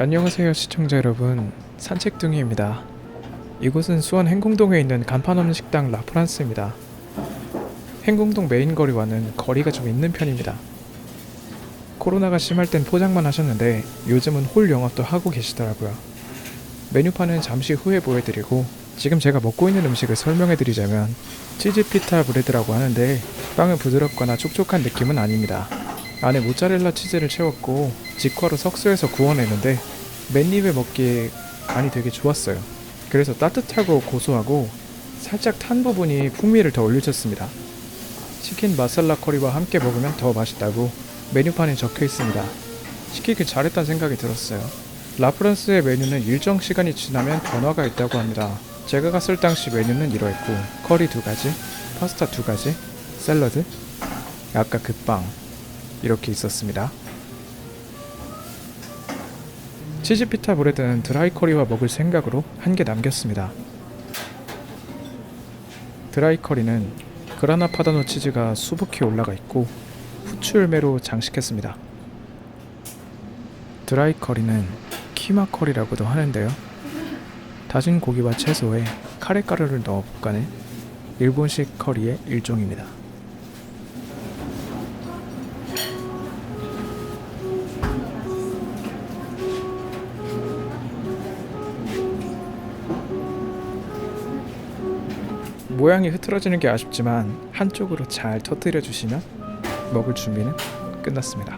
안녕하세요 시청자 여러분. 산책둥이입니다. 이곳은 수원 행궁동에 있는 간판 없는 식당 라프란스입니다. 행궁동 메인 거리와는 거리가 좀 있는 편입니다. 코로나가 심할 땐 포장만 하셨는데 요즘은 홀 영업도 하고 계시더라고요. 메뉴판은 잠시 후에 보여드리고 지금 제가 먹고 있는 음식을 설명해드리자면 치즈 피타 브레드라고 하는데 빵은 부드럽거나 촉촉한 느낌은 아닙니다 안에 모짜렐라 치즈를 채웠고 직화로 석쇠에서 구워내는데 맨입에 먹기에 간이 되게 좋았어요. 그래서 따뜻하고 고소하고 살짝 탄 부분이 풍미를 더 올려줬습니다. 치킨 마살라 커리와 함께 먹으면 더 맛있다고 메뉴판에 적혀 있습니다. 시키길 잘했다는 생각이 들었어요. 라프란스의 메뉴는 일정 시간이 지나면 변화가 있다고 합니다. 제가 갔을 당시 메뉴는 이러했고 커리 두 가지, 파스타 두 가지, 샐러드, 아까 그 빵 이렇게 있었습니다. 치즈 피타 브레드는 드라이 커리와 먹을 생각으로 한 개 남겼습니다. 드라이 커리는 그라나 파다노 치즈가 수북히 올라가 있고 후추 열매로 장식했습니다. 드라이 커리는 키마 커리라고도 하는데요. 다진 고기와 채소에 카레가루를 넣어 볶아낸 일본식 커리의 일종입니다. 모양이 흐트러지는 게 아쉽지만 한쪽으로 잘 터뜨려 주시면 먹을 준비는 끝났습니다.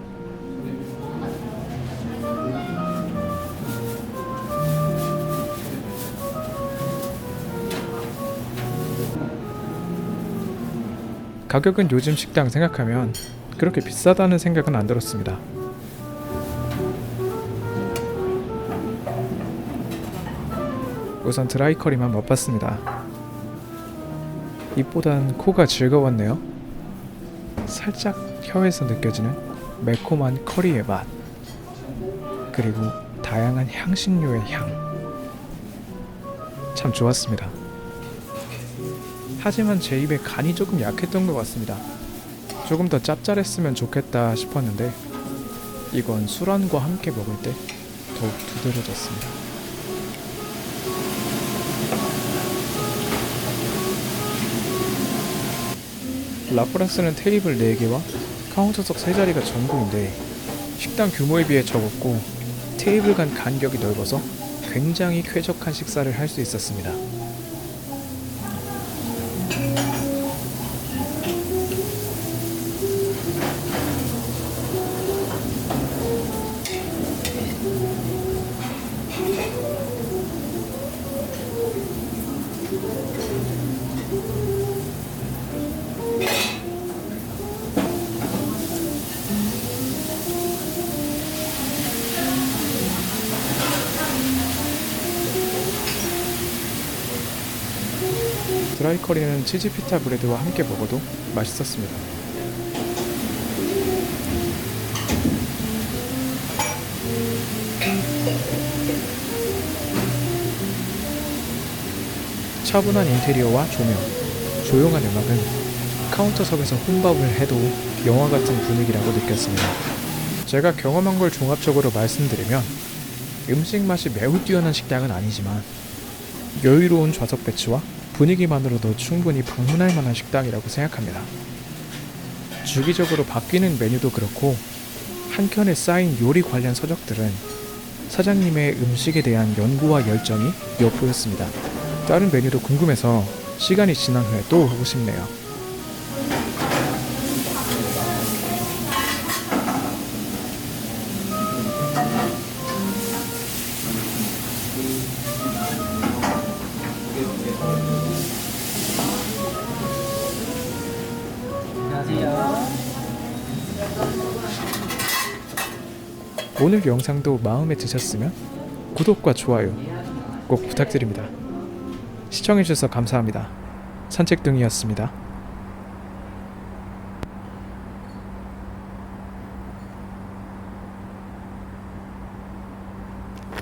가격은 요즘 식당 생각하면 그렇게 비싸다는 생각은 안 들었습니다. 우선 드라이 커리만 맛봤습니다. 입보단 코가 즐거웠네요. 살짝 혀에서 느껴지는 매콤한 커리의 맛. 그리고 다양한 향신료의 향. 참 좋았습니다. 하지만 제 입에 간이 조금 약했던 것 같습니다. 조금 더 짭짤했으면 좋겠다 싶었는데 이건 술안과 함께 먹을 때 더욱 두드러졌습니다. 라프란스는 테이블 4개와 카운터석 3자리가 전부인데 식당 규모에 비해 적었고 테이블 간 간격이 넓어서 굉장히 쾌적한 식사를 할 수 있었습니다. 드라이 커리는 치즈 피타 브레드와 함께 먹어도 맛있었습니다. 차분한 인테리어와 조명, 조용한 음악은 카운터석에서 혼밥을 해도 영화 같은 분위기라고 느꼈습니다. 제가 경험한 걸 종합적으로 말씀드리면 음식 맛이 매우 뛰어난 식당은 아니지만 여유로운 좌석 배치와 분위기만으로도 충분히 방문할 만한 식당이라고 생각합니다. 주기적으로 바뀌는 메뉴도 그렇고 한켠에 쌓인 요리 관련 서적들은 사장님의 음식에 대한 연구와 열정이 엿보였습니다. 다른 메뉴도 궁금해서 시간이 지난 후에 또 오고 싶네요. 오늘 영상도 마음에 드셨으면 구독과 좋아요 꼭 부탁드립니다. 시청해주셔서 감사합니다. 산책둥이였습니다.